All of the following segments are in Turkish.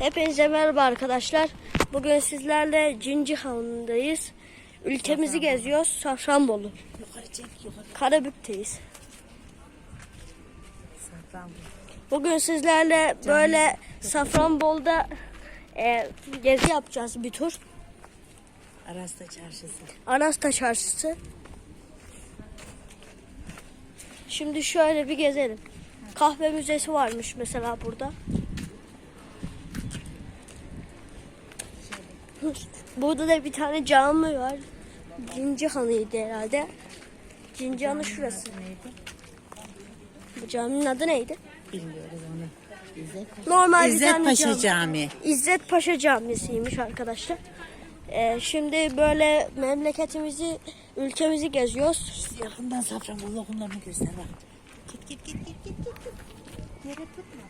Hepinize merhaba arkadaşlar. Bugün sizlerle Cincihan'dayız. Ülkemizi geziyoruz. Safranbolu. Yukarı çek yukarı. Karabük'teyiz. Safranbolu. Bugün sizlerle böyle Safranbolu'da e, gezi yapacağız bir tur. Arasta çarşısı. Anasta Çarşısı. Şimdi şöyle bir gezelim. Kahve müzesi varmış mesela burada. Burada da bir tane cami var. Cincihan'ıydı herhalde. Cincihan'ı şurası. Neydi? Bu caminin adı neydi? Bilmiyoruz onu. İzzet, Normal bir İzzet tane Paşa cami. Camii. İzzet Paşa Camisi'ymiş arkadaşlar. Ee, şimdi böyle memleketimizi, ülkemizi geziyoruz. Yakından Safranbolu lokumlarını göster bak. Git git git git git git. Yere tutma.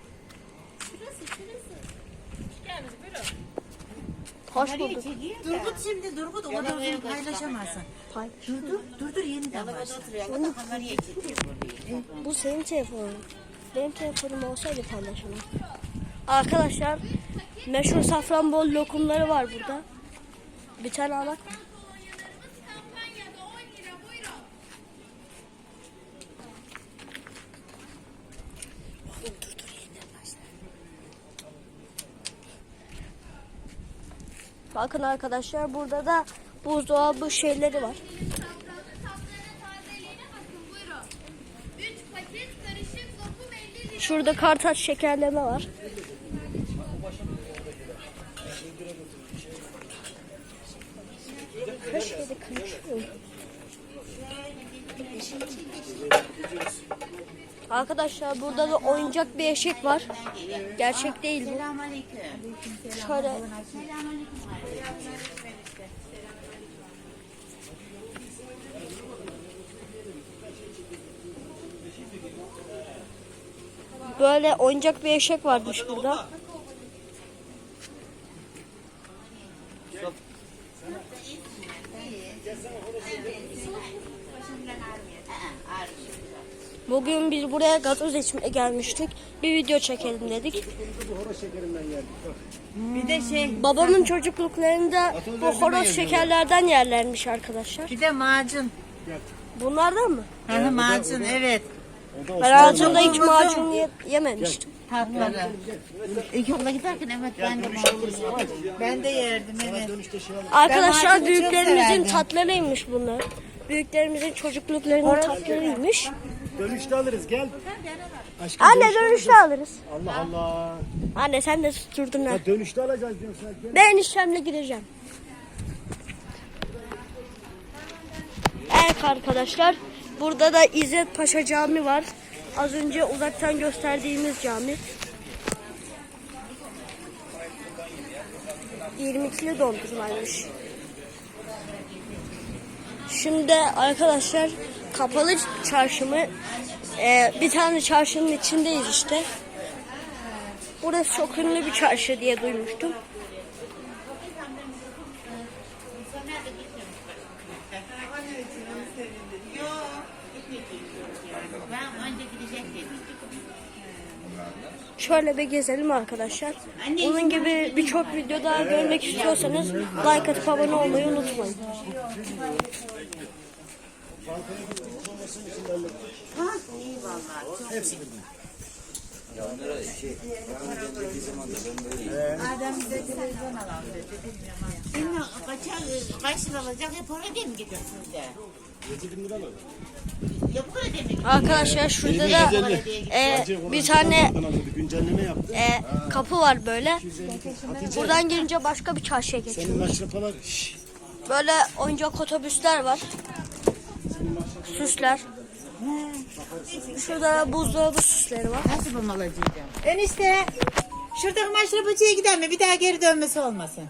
Hoş bulduk. Durgut şimdi Durgut o kadar uzun paylaşamazsın. Pay. Dur dur dur dur yeniden başla. Bu senin telefonun. Benim telefonum olsaydı paylaşamam. Arkadaşlar meşhur Safranbolu lokumları var burada. Bir tane alak. Oğlum dur dur yeniden başla. Bakın arkadaşlar burada da buzdolabı şeyleri var. Üç paket karışık lokum 50 lira. Şurada kartaç şekerleme var. Her şeyde karışıyor. Arkadaşlar burada da oyuncak bir eşek var. Gerçek değil bu. Şöyle böyle oyuncak bir eşek varmış burada. Bugün biz buraya gazoz içmeye gelmiştik. Bir video çekelim dedik. Bir de şey Babamın çocukluklarında bu horoz şekerlerden yerlermiş arkadaşlar. bir de macun. Bunlardan mı? Hı hı macun evet. Ben hayatımda hiç macun ye- yememiştim. Tatları. İlk yola giderken evet ben de macun yedim. Ben de yerdim evet. Arkadaşlar macunu çok büyüklerimizin severdim. tatlarıymış bunlar. Büyüklerimizin çocukluklarının tatlarıymış. Dönüşte alırız gel. Aşkım Anne dönüşte alırız. Allah Allah. Anne sen de tutturdun ha. Ya dönüşte alacağız diyorsun. Gel. Ben işlemle gideceğim. Evet arkadaşlar. Burada da İzzet Paşa Cami var. Az önce uzaktan gösterdiğimiz cami. 22'li dondurmaymış. Şimdi arkadaşlar kapalı çarşımı e, bir tane çarşının içindeyiz işte. Burası çok ünlü bir çarşı diye duymuştum. Şöyle bir gezelim arkadaşlar. Bunun gibi birçok video daha görmek istiyorsanız like atıp abone olmayı unutmayın. Adem bize televizyon alalım dedi. Bilmiyorum kaç, kaç lira alacak hep oraya değil mi gidiyorsunuz de? 7 bin lira mı? Ya bu kadar değil mi? Arkadaşlar şurada da e, bir tane e, kapı var böyle. Buradan girince başka bir çarşıya geçiyor. senin maşrapalar. Şşş. Böyle oyuncak otobüsler var. Süsler. Şurada da buzdolabı süsleri var. Nasıl bu malacıydı? Enişte şuradaki maşrapacıya gider mi? Bir daha geri dönmesi olmasın.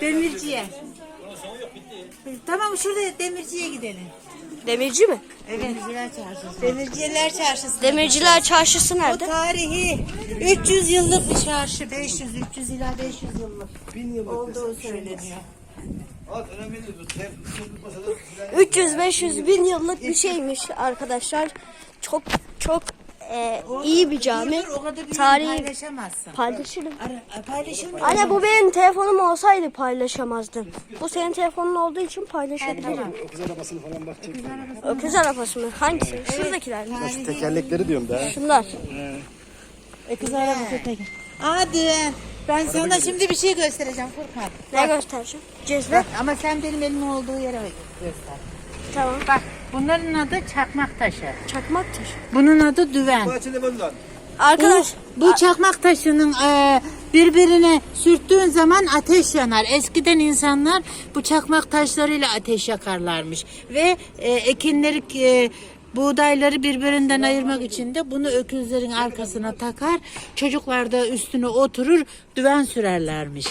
Demirciye. Tamam şurada demirciye gidelim. Demirci mi? Evet. Demirciler çarşısı. Demirciler çarşısı. Demirciler çarşısı Bu nerede? tarihi 300 yıllık bir çarşı. 500, 300 ila 500 yıllık. Bin yıllık. Olduğu söyleniyor. 300-500 bin yıllık bir şeymiş arkadaşlar. Çok çok e, iyi bir cami. Tarihi paylaşamazsın. paylaşırım. Mı? Anne bu benim telefonum olsaydı paylaşamazdım. Bu senin telefonun olduğu için paylaşabilirim. Öküz arabasını falan bak çek. Öküz arabası mı? Hangisi? Şuradakiler mi? Şu tekerlekleri diyorum da. Şunlar. E kız arabası tek. Hadi ben sana şimdi bir şey göstereceğim Furkan. Ne göstereceğim? Cezve. Bak ama sen benim elimin olduğu yere göster. Tamam. Bak bunların adı çakmak taşı. Çakmaktır. Bunun adı düven. Arkadaş. Bu çakmak taşının e, birbirine sürttüğün zaman ateş yanar. Eskiden insanlar bu çakmak taşlarıyla ateş yakarlarmış. Ve e, ekinleri, e, buğdayları birbirinden ayırmak için de bunu öküzlerin arkasına takar. Çocuklar da üstüne oturur, düven sürerlermiş.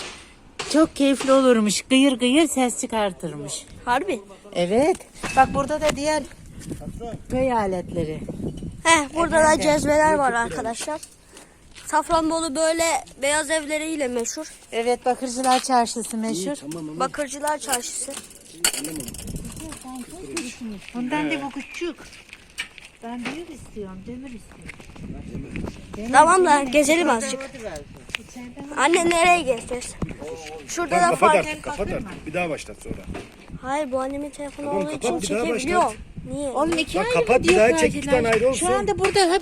Çok keyifli olurmuş. Gıyır gıyır ses çıkartırmış. Harbi. Evet. Bak burada da diğer köy aletleri. Heh, burada da cezveler var arkadaşlar. Safranbolu böyle beyaz evleriyle meşhur. Evet Bakırcılar Çarşısı meşhur. Bakırcılar Çarşısı. Bundan da bu küçük. Ben büyük istiyorum, demir istiyorum. Tamam da gezelim azıcık. Anne nereye gezeceğiz? Şurada da Kapat fark. artık kapat artık. Bir daha başlat sonra. Hayır bu annemin telefonu Tamam, olduğu kapat, için bir daha çekebiliyorum. başlat. Niye? Oğlum iki Bak ayrı kapat, mı bir diyor daha çek, iki tane ayrı olsun. Şu anda burada hep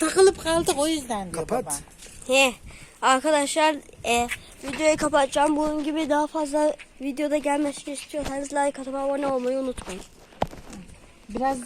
takılıp kaldık o yüzden diyor Kapat. baba. He. Arkadaşlar e, videoyu kapatacağım. Bunun gibi daha fazla videoda gelmesini istiyorsanız like atıp abone olmayı unutmayın. Biraz